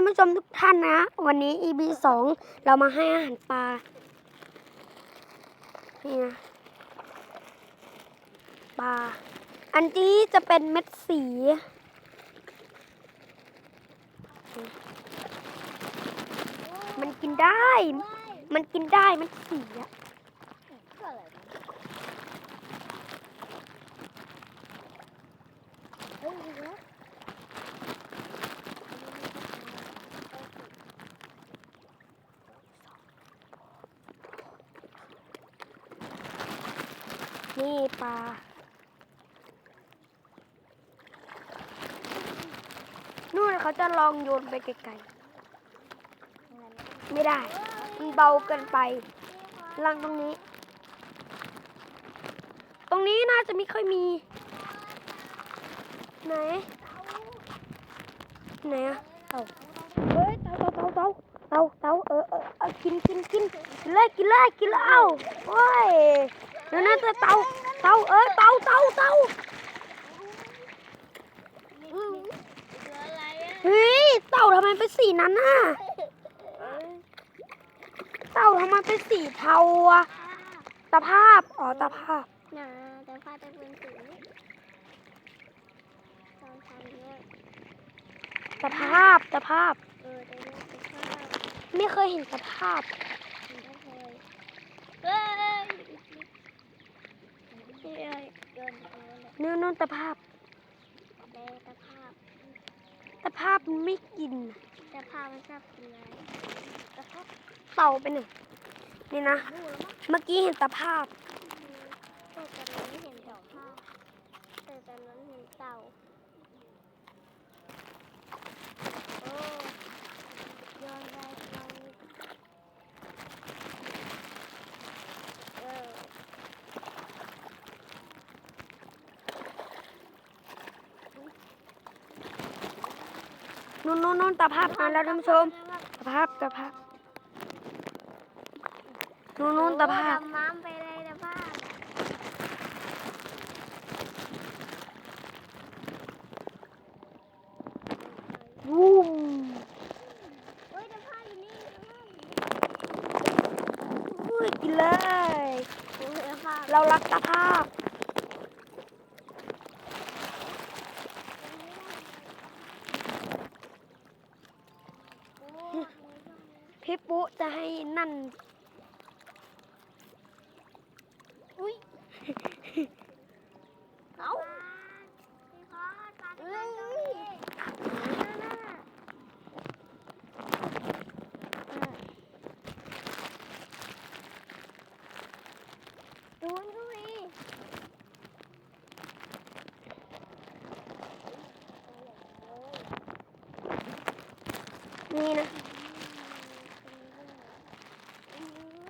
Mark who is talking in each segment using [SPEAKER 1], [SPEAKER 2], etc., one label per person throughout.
[SPEAKER 1] านผู้ชมทุกท่านนะ วันนี้ EP สองเรามาให้อาหารปลา นี่นะ ปลา อันนี้จะเป็นเม็ดสี มันกินได้ มันกินได้มันสีอะ นี่ปลานู่นเขาจะลองโยนไปไกลๆไม่ได้ มันเบาเกินไปลังตรงนี้ ตรงนี้น่าจะไม่ค่อยมี ไหน ไหนอะเต่าเฮ้ยเต่าเต่าเต่าเต่าเต่าเออเออเอากินกินกินกินเลยกินเลยกินแล้วเอาโอ้ย นั่นนั่นเต่าเต่าเต่าเออเต่าเต่าเต่าเฮ้ยเต่าทำไมเป็นสีนั้นน่ะเต่าทำไมเป็นสีเทาอะตาภาพอ๋อตาภาพ
[SPEAKER 2] นะแต่ผ้าจะเป็นสีตอนทำเนี่ย
[SPEAKER 1] ตาภาพตาภาพ
[SPEAKER 2] เออแต่เนี่ยเป็นผ้า
[SPEAKER 1] ไม่เคยเห็นตาภาพ
[SPEAKER 2] มันก็เคย เอ้ยเอ้ยโยนไปเลย
[SPEAKER 1] นู่นนู่นตาภาพ
[SPEAKER 2] แดงตะภาพ
[SPEAKER 1] ตาภาพมันไม่กิน
[SPEAKER 2] ตะภาพมันชอบกินอะไรตะภาพ
[SPEAKER 1] เต่าไปหนึ่งนี่นะ
[SPEAKER 2] รู้แล้วมั้ง
[SPEAKER 1] เมื่อกี้เห็นตาภาพ
[SPEAKER 2] แต่ตอนนั้นไม่เห็นดอกผ้าแต่ตอนนั้นเห็นเต่าโอ้โยนไปลองเออ
[SPEAKER 1] นู่นนู่นนู่นตาภาพมาแล้วท่านผู้ชมตาภาพตาภาพนู่นนู่นตาภาพ
[SPEAKER 2] ดำน้ำไปเลยตะภาพ
[SPEAKER 1] วูม
[SPEAKER 2] เฮ้ยตะภาพอยู่นี่
[SPEAKER 1] อุ้ยกินเลย
[SPEAKER 2] โอ้ยตะภาพ
[SPEAKER 1] เรารักตาภาพ
[SPEAKER 2] โอ้ย
[SPEAKER 1] พี่ปุ๊จะให้นั่น
[SPEAKER 2] อุ้ย เอาเอ้ยดูนดูดิ
[SPEAKER 1] นี่นะ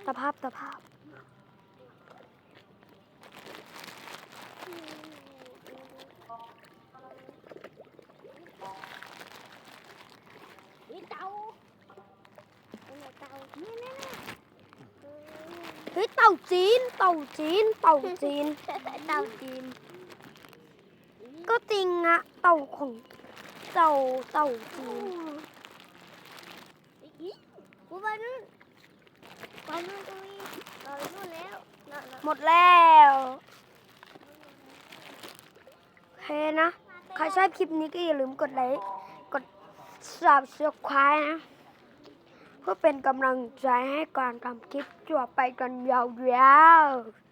[SPEAKER 1] ตา ภาพตาภาพ
[SPEAKER 2] นี่เต่าเป็นไงเต่าเนี่ยเนี่ยเนี่ย
[SPEAKER 1] เฮ้ยเต่าจีน เต่าจีน เต่าจีน
[SPEAKER 2] เต่าจีน
[SPEAKER 1] ก็จริงอะเต่าของเต่าเต่าจีน
[SPEAKER 2] อีกูไปนู่น ไปนู่นตรงนี้เรานู่นแล้ว
[SPEAKER 1] หมดแล้วโอเคนะ ใครชอบคลิปนี้ก็อย่าลืมกดไลค์กด subscribe นะ เพื่อเป็นกำลังใจให้การทำคลิปจั่วไปกันยาวๆ